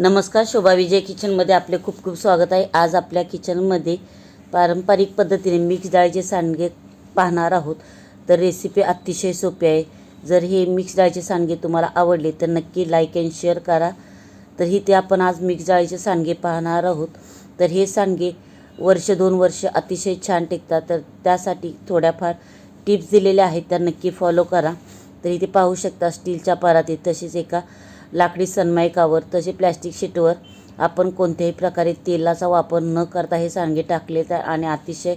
नमस्कार शोभा विजय किचनमध्ये आपले खूप खूप स्वागत आहे. आज आपल्या किचनमध्ये पारंपरिक पद्धतीने मिक्स डाळीचे सांडगे पाहणार आहोत. तर रेसिपी अतिशय सोपी आहे. जर हे मिक्स डाळीचे सांडगे तुम्हाला आवडले तर नक्की लाईक अँड शेअर करा. तर ते आपण आज मिक्स डाळीचे सांडगे पाहणार आहोत. तर हे सांडगे वर्ष दोन वर्ष अतिशय छान टिकतात. तर त्यासाठी थोड्याफार टिप्स दिलेल्या आहेत त्या नक्की फॉलो करा. तर इथे पाहू शकता स्टीलच्या परातीत तसेच एका लाकडी सनमायकावर तसे प्लॅस्टिक शीटवर आपण कोणत्याही प्रकारे तेलाचा वापर न करता हे सांडगे टाकले तर आणि अतिशय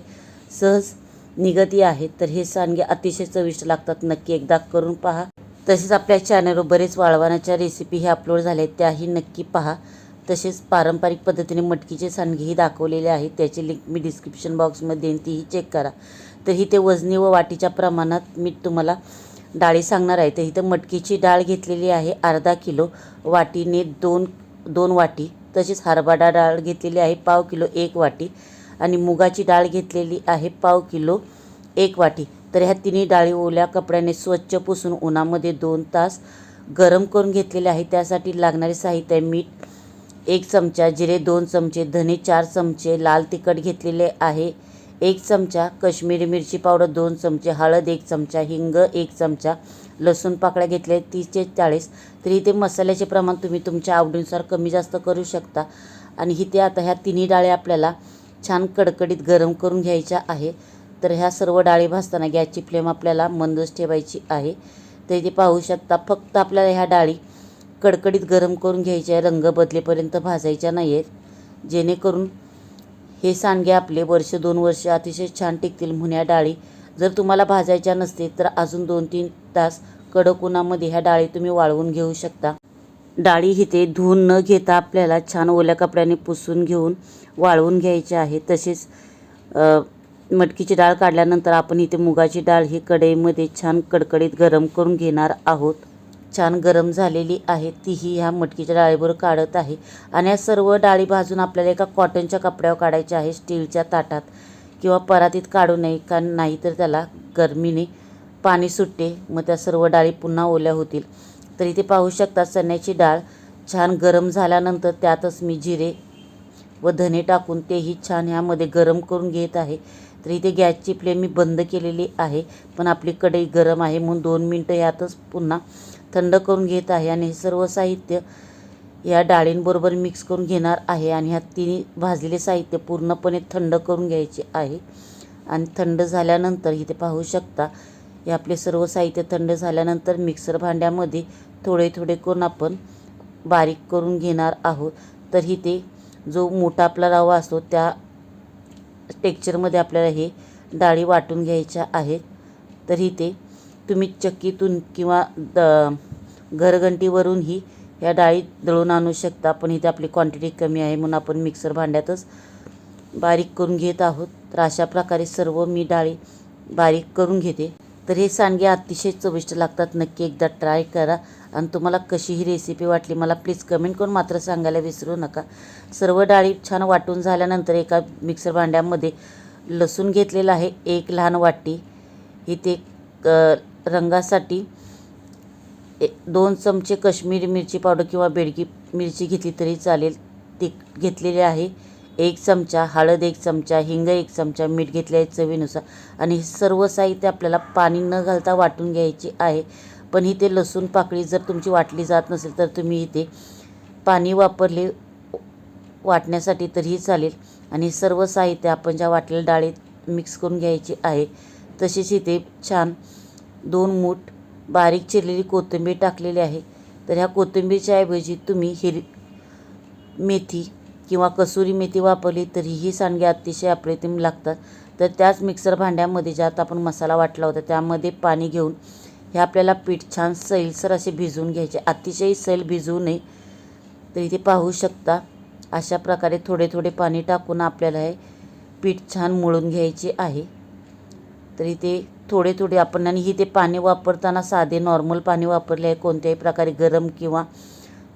सहज निगती आहेत तर हे सांडगे अतिशय चविष्ट लागतात. नक्की एकदा करून पहा. तसेच आपल्या चॅनलवर बरेच वाळवण्याच्या रेसिपी हे अपलोड झाल्या आहेत त्याही नक्की पहा. तसेच पारंपरिक पद्धतीने मटकीचे सांडगेही दाखवलेले आहेत त्याची लिंक मी डिस्क्रिप्शन बॉक्समध्ये देईन तीही चेक करा. तर ही ते वजनी व वाटीच्या प्रमाणात मी तुम्हाला डाळी सांगणार आहे. तर इथं मटकीची डाळ घेतलेली आहे अर्धा किलो. वाटीने दोन दोन वाटी. तसेच हरभरा डाळ घेतलेली आहे पाव किलो एक वाटी. आणि मुगाची डाळ घेतलेली आहे पाव किलो एक वाटी. तर ह्या तिन्ही डाळी ओल्या कपड्याने स्वच्छ पुसून उन्हामध्ये दोन तास गरम करून घेतलेले आहे. त्यासाठी लागणारे साहित्य आहे मीठ एक चमचा जिरे दोन चमचे धने चार चमचे लाल तिखट घेतलेले आहे. एक चमचा कश्मीरी मिरची पावडर दोन चमचे हळद एक चमचा हिंग एक चमचा लसूण पाकळ्या घेतल्या तीस ते चाळीस. तर इथे मसाल्याचे प्रमाण तुम्ही तुमच्या आवडीनुसार कमी जास्त करू शकता. आणि इथे आता ह्या तिन्ही डाळी आपल्याला छान कडकडीत गरम करून घ्यायच्या आहे. तर ह्या सर्व डाळी भाजताना गॅसची फ्लेम आपल्याला मंदच ठेवायची आहे. तर इथे पाहू शकता फक्त आपल्याला ह्या डाळी कडकडीत गरम करून घ्यायच्या आहे रंग बदलेपर्यंत भाजायच्या नाही आहेत जेणेकरून हे सांडगे आपले वर्ष दोन वर्ष अतिशय छान टिकतील मुन्या डाळी. जर तुम्हाला भाजायच्या नसतील तर अजून दोन तीन तास कडक उन्हामध्ये ह्या डाळी तुम्ही वाळवून घेऊ शकता. डाळी इथे धुवून न घेता आपल्याला छान ओल्या कपड्याने पुसून घेऊन वाळवून घ्यायचे आहे. तसेच मटकीची डाळ काढल्यानंतर आपण इथे मुगाची डाळ ही कढईमध्ये छान कडकडीत गरम करून घेणार आहोत. छान गरम झालेली आहे. तीही ह्या मटकीच्या डाळीबरोबर काढत आहे. आणि या सर्व डाळी भाजून आपल्याला एका कॉटनच्या कपड्यावर काढायच्या आहे. स्टीलच्या ताटात किंवा परातीत काढू नये कारण नाहीतर त्याला गरमीने पाणी सुटते. मग त्या सर्व डाळी पुन्हा ओल्या होतील. तर इथे पाहू शकता चण्याची डाळ छान गरम झाल्यानंतर त्यातच मी जिरे व धने टाकून तेही छान ह्यामध्ये गरम करून घेत आहे. तर इथे गॅसची फ्लेम मी बंद केलेली आहे. पण आपली कढई गरम आहे. म्हणून दोन मिनटं यातच पुन्हा थंड करून घेत आहे आणि हे सर्व साहित्य या डाळींबरोबर मिक्स करून घेणार आहे. आणि ह्या तिन्ही भाजलेले साहित्य पूर्णपणे थंड करून घ्यायचे आहे. आणि थंड झाल्यानंतर इथे पाहू शकता हे आपले सर्व साहित्य थंड झाल्यानंतर मिक्सर भांड्यामध्ये थोडे थोडे करून आपण बारीक करून घेणार आहोत. तर इथे जो मोठा आपला रवा असतो त्या टेक्चरमध्ये आपल्याला हे डाळी वाटून घ्यायच्या आहेत. तर इथे तुम्ही चक्कीतून किंवा द घरघंटीवरूनही या डाळी दळून आणू शकता. पण इथे आपली क्वांटिटी कमी आहे म्हणून आपण मिक्सर भांड्यातच बारीक करून घेत आहोत. तर अशा प्रकारे सर्व मी डाळी बारीक करून घेते. तर हे सांडगे अतिशय चविष्ट लागतात. नक्की एकदा ट्राय करा. आणि तुम्हाला कशी ही रेसिपी वाटली मला प्लीज कमेंट करून मात्र सांगायला विसरू नका. सर्व डाळी छान वाटून झाल्यानंतर एका मिक्सर भांड्यामध्ये लसूण घेतलेला आहे. एक लहान वाटी. इथे रंगासाठी ए दोन चमचे कश्मीरी मिरची पावडर किंवा बेडगी मिरची घेतली तरी चालेल. ती घेतलेली आहे. एक चमचा हळद एक चमचा हिंग एक चमचा मीठ घेतले आहे चवीनुसार. आणि हे सर्व साहित्य आपल्याला पाणी न घालता वाटून घ्यायचे आहे. पण इथे लसूण पाकळी जर तुमची वाटली जात नसेल तर तुम्ही इथे पाणी वापरले वाटण्यासाठी तरीही चालेल. आणि सर्व साहित्य आपण ज्या वाटलेल्या डाळीत मिक्स करून घ्यायची आहे तसेच इथे छान दोन मूठ बारीक चिरलेली कोथिंबीर टाकलेली आहे. तर ह्या कोथिंबीरच्या ऐवजी तुम्ही हिर मेथी किंवा कसुरी मेथी वापरली तरीही सांडगे अतिशय अप्रतिम लागतात. तर त्याच मिक्सर भांड्यामध्ये ज्यात आपण मसाला वाटला होता त्यामध्ये पाणी घेऊन हे आपल्याला पीठ छान सैलसर असे भिजवून घ्यायचे. अतिशय सैल भिजवू नये तर इथे पाहू शकता. अशा प्रकारे थोडे थोडे पाणी टाकून आपल्याला हे पीठ छान मळून घ्यायचे आहे. तर इथे थोडे थोडे आपण आणि ही ते पाणी वापरताना साधे नॉर्मल पाणी वापरले आहे कोणत्याही प्रकारे गरम किंवा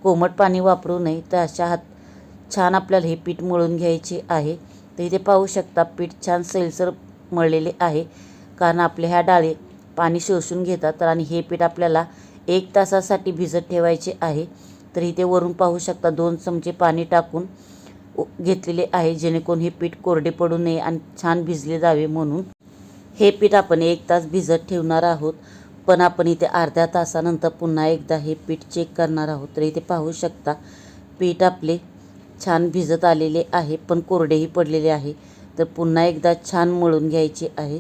कोमट पाणी वापरू नये तर अशा हात छान आपल्याला हे पीठ मळून घ्यायचे आहे. तर इथे पाहू शकता पीठ छान सैलसर मळलेले आहे कारण आपल्या ह्या डाळी पाणी शोषून घेतात तर आणि हे पीठ आपल्याला एक तासासाठी भिजत ठेवायचे आहे. तर इथे वरून पाहू शकता दोन चमचे पाणी टाकून उ- घेतलेले आहे जेणेकरून हे पीठ कोरडे पडू नये आणि छान भिजले जावे म्हणून. हे पीठ आपण एक तास भिजत ठेवणार आहोत. पण आपण इथे अर्ध्या तासानंतर पुन्हा एकदा हे पीठ चेक करणार आहोत. तर इथे पाहू शकता पीठ आपले छान भिजत आलेले आहे पण कोरडेही पडलेले आहे. तर पुन्हा एकदा छान मळून घ्यायचे आहे.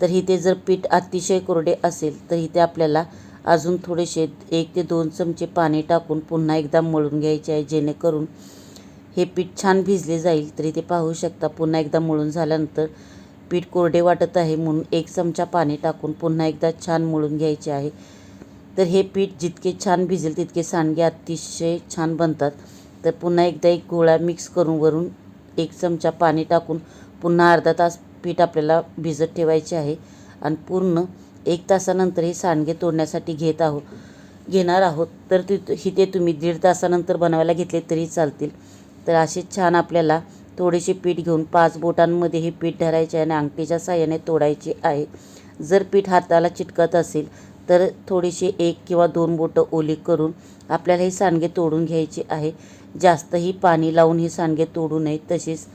तर इथे जर पीठ अतिशय कोरडे असेल तर इथे आपल्याला अजून थोडेसे एक ते दोन चमचे पाणी टाकून पुन्हा एकदा मळून घ्यायचे आहे जेणेकरून हे पीठ छान भिजले जाईल. तर इथे पाहू शकता पुन्हा एकदा मळून झाल्यानंतर पीठ कोरडे वाटत आहे म्हणून एक चमचा पाणी टाकून पुन्हा एकदा छान मळून घ्यायचे आहे. तर हे पीठ जितके छान भिजेल तितके सांडगे अतिशय छान बनतात. तर पुन्हा एकदा एक गोळा मिक्स करून वरून एक चमचा पाणी टाकून पुन्हा अर्धा तास पीठ आपल्याला भिजत ठेवायचे आहे. आणि पूर्ण एक तासानंतर हे सांडगे तोडण्यासाठी घेत आहोत घेणार आहोत. तर तिथं हि ते तुम्ही दीड तासानंतर बनवायला घेतले तरी चालतील. तर असे छान आपल्याला थोडेसे पीठ घेऊन पाच बोटांमध्ये हे पीठ धरायचे आणि अंगठीच्या साह्याने तोडायचे आहे. जर पीठ हाताला चिटकत असेल तर थोडीशी एक किंवा दोन बोटं ओली करून आपल्याला हे सांडगे तोडून घ्यायचे आहे. जास्तही पाणी लावून हे सांडगे तोडू नयेत तसेच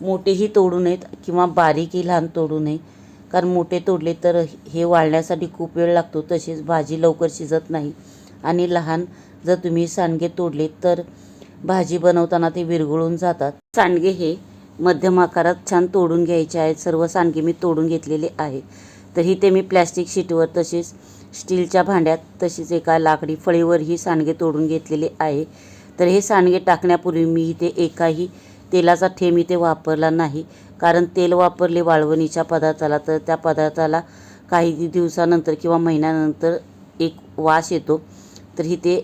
मोठेही तोडू नयेत किंवा बारीकही लहान तोडू नये. कारण मोठे तोडले तर हे वाळण्यासाठी खूप वेळ लागतो तसेच भाजी लवकर शिजत नाही. आणि लहान जर तुम्ही सांडगे तोडले तर भाजी बनवताना ते विरघळून जातात. सांडगे हे मध्यम आकारात छान तोडून घ्यायचे आहेत. सर्व सांडगे मी तोडून घेतलेले आहे तर ते मी प्लॅस्टिक शीटवर तसेच स्टीलच्या भांड्यात तसेच एका लाकडी फळीवर ही सांडगे तोडून घेतलेले आहे. तर हे सांडगे टाकण्यापूर्वी मी इथे एकाही तेलाचा थेंब इथे वापरला नाही. कारण तेल वापरले वाळवणीच्या पदार्थाला तर त्या पदार्थाला काही दिवसानंतर किंवा महिन्यानंतर एक वास येतो. तर ही ते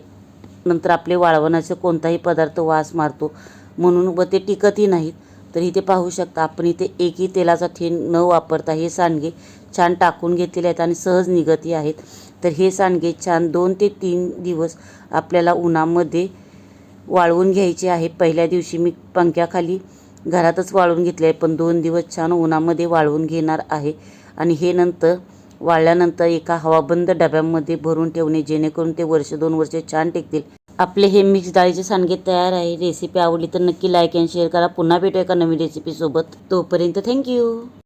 नंतर आपले वाळवणाचे कोणताही पदार्थ वास मारतो. म्हणून व ते टिकतही नाहीत. तर इथे पाहू शकता आपण इथे एकही तेलाचा थेंब न वापरता हे सांडगे छान टाकून घेतलेले आहेत आणि सहज निघतही आहेत. तर हे सांडगे छान दोन ते तीन दिवस आपल्याला उन्हामध्ये वाळवून घ्यायचे आहे. पहिल्या दिवशी मी पंख्याखाली घरातच वाळवून घेतले आहे पण दोन दिवस छान उन्हामध्ये वाळवून घेणार आहे. आणि हे नंतर वाळल्यानंतर एका हवाबंद डब्यामध्ये भरून ठेवणे जेणेकरून ते वर्ष दोन वर्षे छान टिकतील. आपले हे मिक्स डाळीचे सांडगे तयार आहे. रेसिपी आवडली तर नक्की लाईक अँड शेअर करा. पुन्हा भेटू एका नवीन रेसिपीसोबत तोपर्यंत थँक्यू